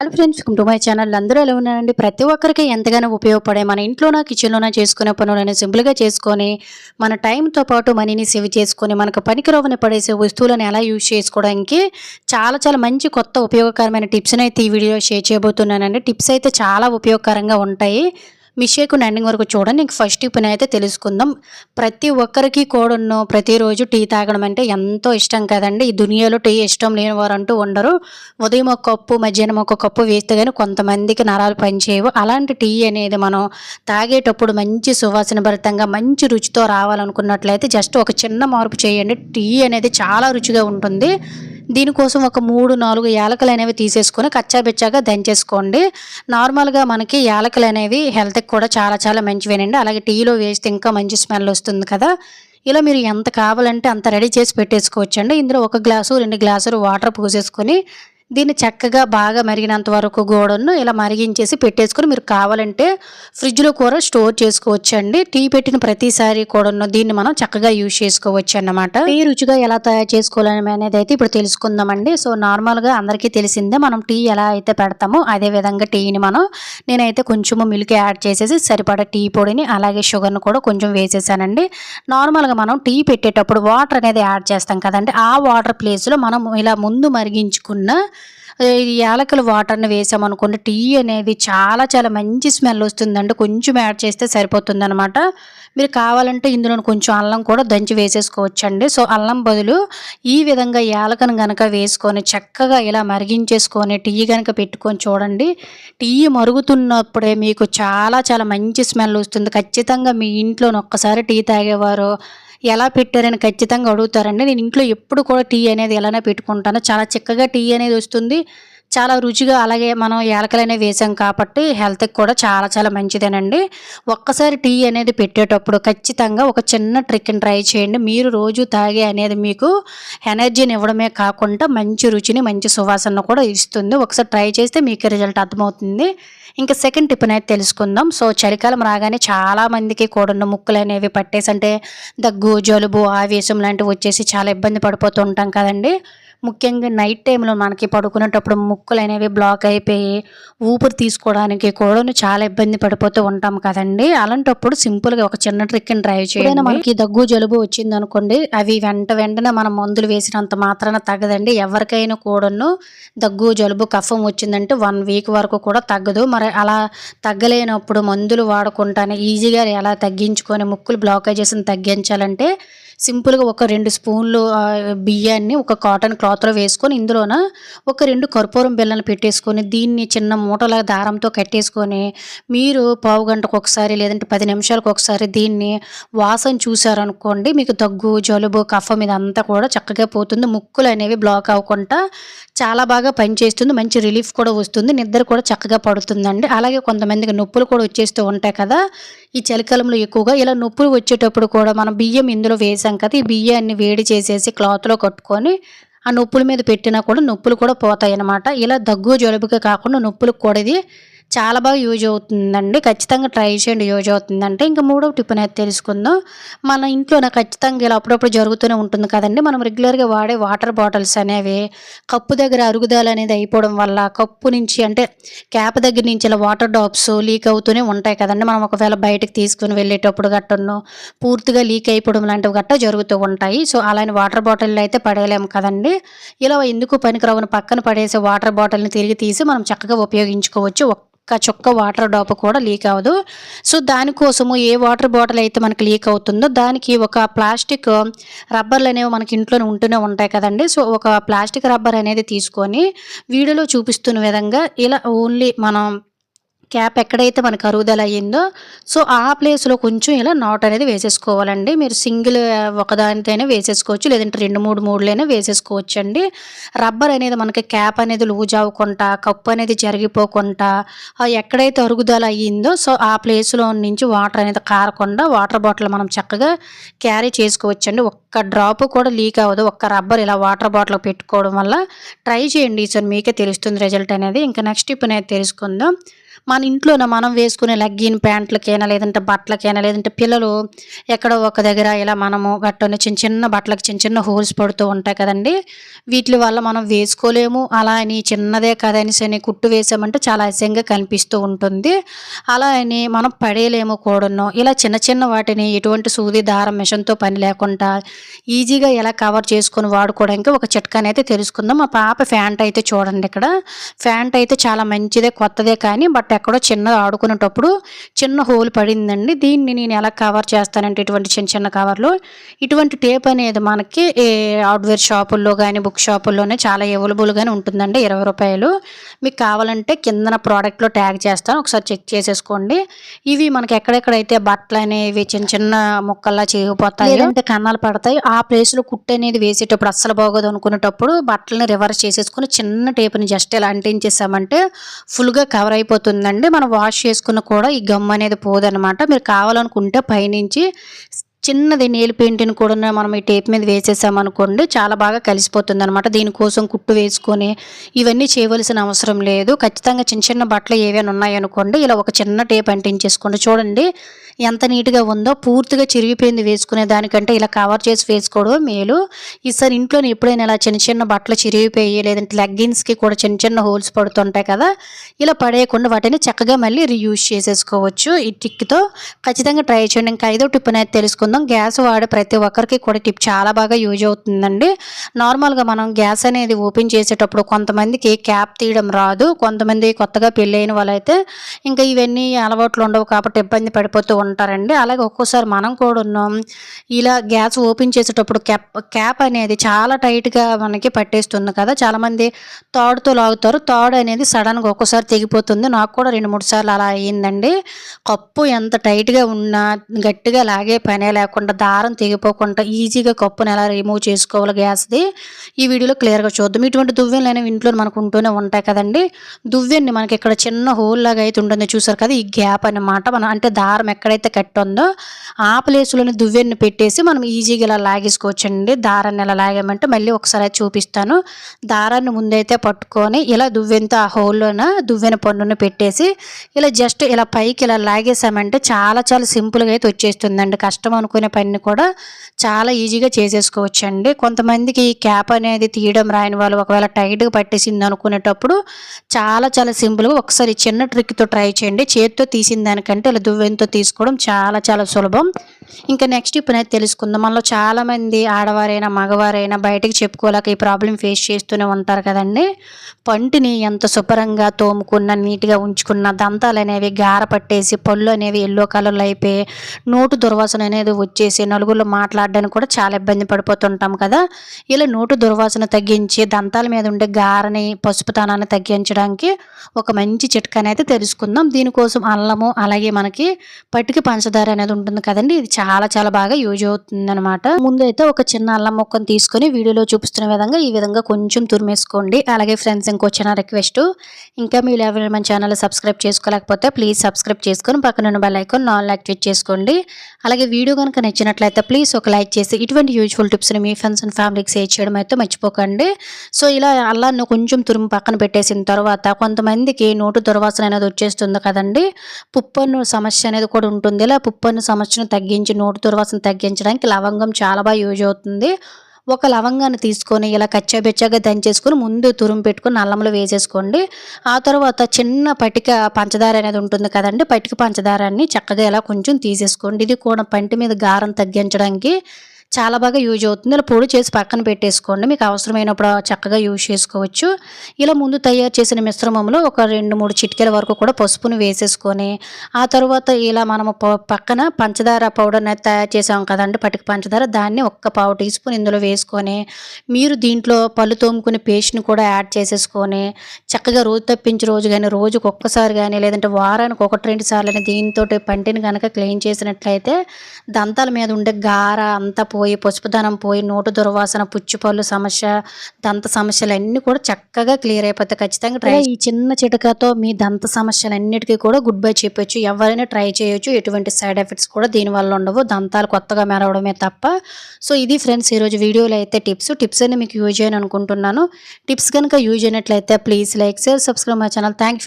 Hello friends to my channel అందరూ ఎలా ఉన్నారండి? ప్రతి ఒక్కరికి ఎంతగానో ఉపయోగపడే మన ఇంట్లోన కిచెన్లోన చేసుకునే పనులను సింపుల్గా చేసుకొని మన టైంతో పాటు మనీని సేవ్ చేసుకొని మనకు పనికిరవని పడేసే వస్తువులను ఎలా యూజ్ చేసుకోవడానికి చాలా చాలా మంచి కొత్త ఉపయోగకరమైన టిప్స్ని అయితే ఈ వీడియో షేర్ చేయబోతున్నానండి. టిప్స్ అయితే చాలా ఉపయోగకరంగా ఉంటాయి. మిషేకు ఎండింగ్ వరకు చూడండి. ఇంక ఫస్ట్ టిప్ని అయితే తెలుసుకుందాం. ప్రతి ఒక్కరికి కోడున్నో ప్రతిరోజు టీ తాగడం అంటే ఎంతో ఇష్టం కదండి. ఈ దునియాలో టీ ఇష్టం లేని వారు అంటూ ఉండరు. ఉదయం ఒక కప్పు మధ్యాహ్నం ఒక కప్పు వేస్తే కానీ కొంతమందికి నరాలు పనిచేయవు. అలాంటి టీ అనేది మనం తాగేటప్పుడు మంచి సువాసన భరితంగా మంచి రుచితో రావాలనుకున్నట్లయితే జస్ట్ ఒక చిన్న మార్పు చేయండి. టీ అనేది చాలా రుచిగా ఉంటుంది. దీనికోసం ఒక మూడు నాలుగు యాలకలు అనేవి తీసేసుకొని కచ్చాబిచ్చాగా దంచేసుకోండి. నార్మల్గా మనకి యాలకలు అనేవి హెల్త్కి కూడా చాలా చాలా మంచివేనండి. అలాగే టీలో వేస్తే ఇంకా మంచి స్మెల్ వస్తుంది కదా. ఇలా మీరు ఎంత కావాలంటే అంత రెడీ చేసి పెట్టేసుకోవచ్చండి. ఇందులో ఒక గ్లాసు రెండు గ్లాసులు వాటర్ పోసేసుకొని దీన్ని చక్కగా బాగా మరిగినంత వరకు గోడను ఇలా మరిగించేసి పెట్టేసుకొని మీరు కావాలంటే ఫ్రిడ్జ్లో కూడా స్టోర్ చేసుకోవచ్చండి. టీ పెట్టిన ప్రతిసారి కూడా దీన్ని మనం చక్కగా యూజ్ చేసుకోవచ్చు అన్నమాట టీ రుచిగా ఎలా తయారు చేసుకోవాలని అనేది అయితే ఇప్పుడు తెలుసుకుందామండి. సో నార్మల్గా అందరికీ తెలిసిందే మనం టీ ఎలా అయితే పెడతామో అదే విధంగా టీని మనం నేనైతే కొంచెము మిల్క్ యాడ్ చేసేసి సరిపడా టీ పొడిని అలాగే షుగర్ను కూడా కొంచెం వేసేసానండి. నార్మల్గా మనం టీ పెట్టేటప్పుడు వాటర్ అనేది యాడ్ చేస్తాం కదండి. ఆ వాటర్ ప్లేస్లో మనం ఇలా ముందు మరిగించుకున్న యాలకులు వాటర్ని వేసామనుకోండి టీ అనేది చాలా చాలా మంచి స్మెల్ వస్తుందండి. కొంచెం యాడ్ చేస్తే సరిపోతుందనమాట. మీరు కావాలంటే ఇందులో కొంచెం అల్లం కూడా దంచి వేసేసుకోవచ్చండి. సో అల్లం బదులు ఈ విధంగా యాలకను గనక వేసుకొని చక్కగా ఇలా మరిగించేసుకొని టీ కనుక పెట్టుకొని చూడండి. టీ మరుగుతున్నప్పుడే మీకు చాలా చాలా మంచి స్మెల్ వస్తుంది. ఖచ్చితంగా మీ ఇంట్లో ఒక్కసారి టీ తాగేవారు ఎలా పెట్టారని ఖచ్చితంగా అడుగుతారండి. నేను ఇంట్లో ఎప్పుడు కూడా టీ అనేది ఎలానే పెట్టుకుంటాను. చాలా చక్కగా టీ అనేది వస్తుంది. చాలా రుచిగా అలాగే మనం ఏలకలు అనేవి వేసాం కాబట్టి హెల్త్కి కూడా చాలా చాలా మంచిదేనండి. ఒక్కసారి టీ అనేది పెట్టేటప్పుడు ఖచ్చితంగా ఒక చిన్న ట్రిక్ని ట్రై చేయండి. మీరు రోజు తాగే అనేది మీకు ఎనర్జీని ఇవ్వడమే కాకుండా మంచి రుచిని మంచి సువాసన కూడా ఇస్తుంది. ఒకసారి ట్రై చేస్తే మీకు రిజల్ట్ అర్థమవుతుంది. ఇంకా సెకండ్ టిప్ అనేది తెలుసుకుందాం. సో చలికాలం రాగానే చాలా మందికి కూడా ముక్కులు అనేవి పట్టేసి అంటే దగ్గు జలుబు ఆవేశం లాంటివి వచ్చేసి చాలా ఇబ్బంది పడిపోతూ ఉంటాం కదండి. ముఖ్యంగా నైట్ టైంలో మనకి పడుకునేటప్పుడు ముక్కులు అనేవి బ్లాక్ అయిపోయి ఊపిరి తీసుకోవడానికి కూడా చాలా ఇబ్బంది పడిపోతూ ఉంటాం కదండి. అలాంటప్పుడు సింపుల్గా ఒక చిన్న ట్రిక్ని ట్రై చేయండి. మనకి దగ్గు జలుబు వచ్చింది అనుకోండి అవి వెంట వెంటనే మనం మందులు వేసినంత మాత్రాన తగ్గదండి. ఎవరికైనా కూడాను దగ్గు జలుబు కఫం వచ్చిందంటే వన్ వీక్ వరకు కూడా తగ్గదు. మరి అలా తగ్గలేనప్పుడు మందులు వాడకుండానే ఈజీగా ఎలా తగ్గించుకొని ముక్కులు బ్లాకేజెస్ని తగ్గించాలంటే సింపుల్గా ఒక రెండు స్పూన్లు బియ్యాన్ని ఒక కాటన్ క్లాత్లో వేసుకొని ఇందులోన ఒక రెండు కర్పూరం బిళ్ళను పెట్టేసుకొని దీన్ని చిన్న మూటల దారంతో కట్టేసుకొని మీరు పావు గంటకు ఒకసారి లేదంటే పది నిమిషాలకు ఒకసారి దీన్ని వాసన చూసారనుకోండి మీకు దగ్గు జలుబు కఫం ఇదంతా కూడా చక్కగా పోతుంది. ముక్కులు అనేవి బ్లాక్ అవ్వకుండా చాలా బాగా పనిచేస్తుంది. మంచి రిలీఫ్ కూడా వస్తుంది. నిద్ర కూడా చక్కగా పడుతుందండి. అలాగే కొంతమందికి నొప్పులు కూడా వచ్చేస్తూ ఉంటాయి కదా ఈ చలికాలంలో ఎక్కువగా. ఇలా నొప్పులు వచ్చేటప్పుడు కూడా మనం బియ్యం ఇందులో వేసి కదా ఈ బియ్యాన్ని వేడి చేసేసి క్లాత్లో కట్టుకొని ఆ నొప్పుల మీద పెట్టినా కూడా నొప్పులు కూడా పోతాయి అన్నమాట ఇలా దగ్గు జలుబుగా కాకుండా నొప్పులకు కూడా ఇది చాలా బాగా యూజ్ అవుతుందండి. ఖచ్చితంగా ట్రై చేయండి. యూజ్ అవుతుందంటే ఇంకా మూడవ టిప్ అనేది తెలుసుకుందాం. మన ఇంట్లోనే ఖచ్చితంగా ఇలా అప్పుడప్పుడు జరుగుతూనే ఉంటుంది కదండి. మనం రెగ్యులర్గా వాడే వాటర్ బాటిల్స్ అనేవి కప్పు దగ్గర అరుగుదల అనేది అయిపోవడం వల్ల కప్పు నుంచి అంటే క్యాప్ దగ్గర నుంచి ఇలా వాటర్ డాప్స్ లీక్ అవుతూనే ఉంటాయి కదండి. మనం ఒకవేళ బయటకు తీసుకుని వెళ్ళేటప్పుడు గట్టను పూర్తిగా లీక్ అయిపోవడం లాంటివి గట్ట జరుగుతూ ఉంటాయి. సో అలాంటి వాటర్ బాటిల్ అయితే పడేయలేము కదండి. ఇలా ఎందుకు పనికిరావును పక్కన పడేసే వాటర్ బాటిల్ని తిరిగి తీసి మనం చక్కగా ఉపయోగించుకోవచ్చు. ఒక్క చుక్క వాటర్ డాప్ కూడా లీక్ అవ్వదు. సో దానికోసము ఏ వాటర్ బాటిల్ అయితే మనకి లీక్ అవుతుందో దానికి ఒక ప్లాస్టిక్ రబ్బర్లు అనేవి మనకి ఇంట్లోనే ఉంటూనే ఉంటాయి కదండి. సో ఒక ప్లాస్టిక్ రబ్బర్ అనేది తీసుకొని వీడియోలో చూపిస్తున్న విధంగా ఇలా ఓన్లీ మనం క్యాప్ ఎక్కడైతే మనకు అరుగుదల అయ్యిందో సో ఆ ప్లేస్లో కొంచెం ఇలా నాట్ అనేది వేసేసుకోవాలండి. మీరు సింగిల్ ఒకదానితోనే వేసేసుకోవచ్చు లేదంటే రెండు మూడు మూడులైనా వేసేసుకోవచ్చు అండి రబ్బర్ అనేది మనకి క్యాప్ అనేది లూజ్ అవ్వకుండా కప్పు అనేది జరిగిపోకుండా ఎక్కడైతే అరుగుదల అయ్యిందో సో ఆ ప్లేస్లో నుంచి వాటర్ అనేది కారకుండా వాటర్ బాటిల్ మనం చక్కగా క్యారీ చేసుకోవచ్చండి. ఒక్క డ్రాప్ కూడా లీక్ అవ్వదు. ఒక్క రబ్బర్ ఇలా వాటర్ బాటిల్ పెట్టుకోవడం వల్ల ట్రై చేయండి. ఈసారి మీకే తెలుస్తుంది రిజల్ట్ అనేది. ఇంకా నెక్స్ట్ ఇప్పుడు నేను తెలుసుకుందాం. మన ఇంట్లోనే మనం వేసుకునే లగ్గిన్ ప్యాంట్లకైనా లేదంటే బట్టలకైనా లేదంటే పిల్లలు ఎక్కడో ఒక దగ్గర ఇలా మనము గట్టుని చిన్న చిన్న బట్టలకు చిన్న చిన్న హోల్స్ పడుతూ ఉంటాయి కదండి. వీటి వల్ల మనం వేసుకోలేము. అలా అని చిన్నదే కదనేసి అని కుట్టు వేసామంటే చాలా అసహ్యంగా కనిపిస్తూ ఉంటుంది. అలా అని మనం పడేయలేము కూడాను. ఇలా చిన్న చిన్న వాటిని ఎటువంటి సూది దారం మిషన్తో పని లేకుండా ఈజీగా ఎలా కవర్ చేసుకొని వాడుకోవడానికి ఒక చిట్కాని అయితే తెలుసుకుందాం. మా పాప ఫ్యాంట్ అయితే చూడండి ఇక్కడ. ఫ్యాంట్ అయితే చాలా మంచిదే కొత్తదే కానీ బట్ ఎక్కడో చిన్న ఆడుకునేటప్పుడు చిన్న హోల్ పడిందండి. దీన్ని నేను ఎలా కవర్ చేస్తానంటే ఇటువంటి చిన్న చిన్న కవర్లు. ఇటువంటి టేప్ అనేది మనకి హార్డ్వేర్ షాపుల్లో కానీ బుక్ షాపుల్లోనే చాలా అవైలబుల్గానే ఉంటుందండి. ఇరవై రూపాయలు. మీకు కావాలంటే కిందన ప్రోడక్ట్లో ట్యాగ్ చేస్తాను. ఒకసారి చెక్ చేసేసుకోండి. ఇవి మనకి ఎక్కడెక్కడైతే బట్టలు అనేవి చిన్న చిన్న ముక్కల్లా చేయకపోతాయి లేదంటే కన్నాలు పడతాయి. ఆ ప్లేస్లో కుట్టు అనేది వేసేటప్పుడు అస్సలు బాగోదు అనుకునేటప్పుడు బట్టలని రివర్స్ చేసేసుకుని చిన్న టేప్ని జస్ట్ ఇలా అంటించేసామంటే ఫుల్గా కవర్ అయిపోతుందండి. మనం వాష్ చేసుకున్న కూడా ఈ గమ్ అనేది పోదనమాట మీరు కావాలనుకుంటే పైనుంచి చిన్నది నేల్ పెయింట్ని కూడా మనం ఈ టేప్ మీద వేసేసామనుకోండి చాలా బాగా కలిసిపోతుంది అనమాట దీనికోసం కుట్టు వేసుకొని ఇవన్నీ చేయవలసిన అవసరం లేదు. ఖచ్చితంగా చిన్న చిన్న బట్టలు ఏవైనా ఉన్నాయనుకోండి ఇలా ఒక చిన్న టేప్ అంటించేసుకోండి. చూడండి ఎంత నీట్గా ఉందో పూర్తిగా చిరిగిపోయింది వేసుకునే దానికంటే ఇలా కవర్ చేసి వేసుకోవడం మేలు. ఈసారి ఇంట్లో ఎప్పుడైనా ఇలా చిన్న చిన్న బట్టలు చిరిగిపోయి లేదంటే లెగ్గిన్స్కి కూడా చిన్న చిన్న హోల్స్ పడుతుంటాయి కదా ఇలా పడేయకుండా వాటిని చక్కగా మళ్ళీ రీయూజ్ చేసేసుకోవచ్చు ఈ టిక్తో. ఖచ్చితంగా ట్రై చేయండి. ఇంకా ఐదో టిప్ అనేది తెలుసుకుందాం. గ్యాస్ వాడే ప్రతి ఒక్కరికి కూడా టిప్ చాలా బాగా యూజ్ అవుతుందండి. నార్మల్గా మనం గ్యాస్ అనేది ఓపెన్ చేసేటప్పుడు కొంతమందికి క్యాప్ తీయడం రాదు. కొంతమంది కొత్తగా పెళ్ళైన వాళ్ళైతే ఇంకా ఇవన్నీ అలవాట్లు ఉండవు కాబట్టి ఇబ్బంది పడిపోతూ ఉంటారండి. అలాగే ఒక్కోసారి మనం కూడా ఉన్నాం. ఇలా గ్యాస్ ఓపెన్ చేసేటప్పుడు క్యాప్ క్యాప్ అనేది చాలా టైట్గా మనకి పట్టేస్తుంది కదా. చాలామంది తాడుతో లాగుతారు. తాడు అనేది సడన్గా ఒక్కోసారి తెగిపోతుంది. నాకు కూడా రెండు మూడు సార్లు అలా అయ్యిందండి. కప్పు ఎంత టైట్గా ఉన్నా గట్టిగా లాగే పనే లేకుండా దారం తెగిపోకుండా ఈజీగా కప్పుని ఎలా రిమూవ్ చేసుకోవాలి గ్యాస్ది? ఈ వీడియోలో క్లియర్గా చూద్దాం. ఇటువంటి దువ్వెనలు అనేవి ఇంట్లో మనకు ఉంటూనే ఉంటాయి కదండి. దువ్వెన్ని మనకి ఇక్కడ చిన్న హోల్ లాగా అయితే ఉంటుంది. చూసారు కదా ఈ గ్యాప్ అన్నమాట. మనం అంటే దారం ఎక్కడ ఎక్కడైతే కట్టి ఉందో ఆ ప్లేస్లోని దువ్వెన్ని పెట్టేసి మనం ఈజీగా ఇలా లాగేసుకోవచ్చండి. దారాన్ని ఎలా లాగామంటే మళ్ళీ ఒకసారి చూపిస్తాను. దారాన్ని ముందైతే పట్టుకొని ఇలా దువ్వెనతో ఆ హోల్లోన దువ్వెన పన్నును పెట్టేసి ఇలా జస్ట్ ఇలా పైకి ఇలా లాగేసామంటే చాలా చాలా సింపుల్గా అయితే వచ్చేస్తుందండి. కష్టం అనుకునే పని కూడా చాలా ఈజీగా చేసేసుకోవచ్చండి. కొంతమందికి ఈ క్యాప్ అనేది తీయడం రాని వాళ్ళు ఒకవేళ టైట్గా పట్టేసింది అనుకునేటప్పుడు చాలా చాలా సింపుల్గా ఒకసారి చిన్న ట్రిక్తో ట్రై చేయండి. చేతితో తీసిన దానికంటే ఇలా దువ్వెనతో తీసుకోవడం చాలా చాలా సులభం. ఇంకా నెక్స్ట్ ఇప్పుడు అయితే తెలుసుకుందాం. మనలో చాలామంది ఆడవారైనా మగవారైనా బయటకు చెప్పుకోలేక ఈ ప్రాబ్లం ఫేస్ చేస్తూనే ఉంటారు కదండి. పంటిని ఎంత శుభ్రంగా తోముకున్న నీట్గా ఉంచుకున్న దంతాలు అనేవి గార పట్టేసి పళ్ళు అనేవి ఎల్లో కలర్లో అయిపోయి నోటు దుర్వాసన అనేది వచ్చేసి నలుగురిలో మాట్లాడడానికి కూడా చాలా ఇబ్బంది పడిపోతుంటాం కదా. ఇలా నోటు దుర్వాసన తగ్గించి దంతాల మీద ఉండే గారని పసుపుతనాన్ని తగ్గించడానికి ఒక మంచి చిట్కా అనేది తెలుసుకుందాం. దీనికోసం అల్లము అలాగే మనకి పట్టుకి పంచదార అనేది ఉంటుంది కదండి. ఇది చాలా చాలా బాగా యూజ్ అవుతుంది అనమాట ముందైతే ఒక చిన్న అల్లం మొక్కను తీసుకొని వీడియోలో చూపిస్తున్న విధంగా ఈ విధంగా కొంచెం తురిమేసుకోండి. అలాగే ఫ్రెండ్స్ ఇంకో చిన్న రిక్వెస్ట్. ఇంకా మీరు ఎవరైనా మన ఛానల్ సబ్స్క్రైబ్ చేసుకోలేకపోతే ప్లీజ్ సబ్స్క్రైబ్ చేసుకొని పక్కన ఉన్న బెల్ ఐకాన్ నాన్ యాక్టివేట్ చేసుకోండి. అలాగే వీడియో కనుక నచ్చినట్లయితే ప్లీజ్ ఒక లైక్ చేసి ఇటువంటి యూజ్ఫుల్ టిప్స్ని మీ ఫ్రెండ్స్ అండ్ ఫ్యామిలీకి షేర్ చేయడం అయితే మర్చిపోకండి. సో ఇలా అల్లాన్ని కొంచెం తురుము పక్కన పెట్టేసిన తర్వాత కొంతమందికి నోటు దుర్వాసన అనేది వచ్చేస్తుంది కదండి. పుప్పన్ను సమస్య అనేది కూడా ఉంటుంది. ఇలా పుప్పన్ను సమస్యను తగ్గించి నోటు దుర్వాసన తగ్గించడానికి లవంగం చాలా బాగా యూజ్ అవుతుంది. ఒక లవంగాన్ని తీసుకొని ఇలా కచ్చాబెచ్చాగా దంచేసుకొని ముందు తురుము పెట్టుకొని అల్లంలో వేసేసుకోండి. ఆ తర్వాత చిన్న పటిక పంచదార అనేది ఉంటుంది కదండి పటిక పంచదారాన్ని చక్కగా ఇలా కొంచెం తీసేసుకోండి. ఇది కూడా పంటి మీద గారం తగ్గించడానికి చాలా బాగా యూజ్ అవుతుంది. ఇలా పొడి చేసి పక్కన పెట్టేసుకోండి. మీకు అవసరమైనప్పుడు చక్కగా యూజ్ చేసుకోవచ్చు. ఇలా ముందు తయారు చేసిన మిశ్రమంలో ఒక రెండు మూడు చిటికెల వరకు కూడా పసుపును వేసేసుకొని ఆ తర్వాత ఇలా మనము పక్కన పంచదార పౌడర్ అనేది తయారు చేసాం కదండి పటిక పంచదార దాన్ని ఒక్క పావు టీ స్పూన్ ఇందులో వేసుకొని మీరు దీంట్లో పళ్ళు తోముకునే పేస్ట్ని కూడా యాడ్ చేసేసుకొని చక్కగా రోజు తప్పించి రోజు కానీ రోజుకి ఒక్కసారి కానీ లేదంటే వారానికి ఒకటి రెండు సార్లు దీంతో పంటిని కనుక క్లీన్ చేసినట్లయితే దంతాల మీద ఉండే గార అంతా పోయి పోయి పసుపుదనం పోయి నోటు దుర్వాసన పుచ్చిపళ్ళు సమస్య దంత సమస్యలు అన్నీ కూడా చక్కగా క్లియర్ అయిపోతాయి ఖచ్చితంగా ట్రై ఈ చిన్న చిటకతో మీ దంత సమస్యలన్నిటికీ కూడా గుడ్ బై చెప్పొచ్చు. ఎవరైనా ట్రై చేయొచ్చు. ఎటువంటి సైడ్ ఎఫెక్ట్స్ కూడా దీనివల్ల ఉండవు. దంతాలు కొత్తగా మెరవడమే తప్ప. సో ఇది ఫ్రెండ్స్ ఈరోజు వీడియోలో అయితే టిప్స్ టిప్స్ అన్ని మీకు యూజ్ చేయని అనుకుంటున్నాను టిప్స్ కనుక యూజ్ అయినట్లయితే please like share subscribe my channel thank for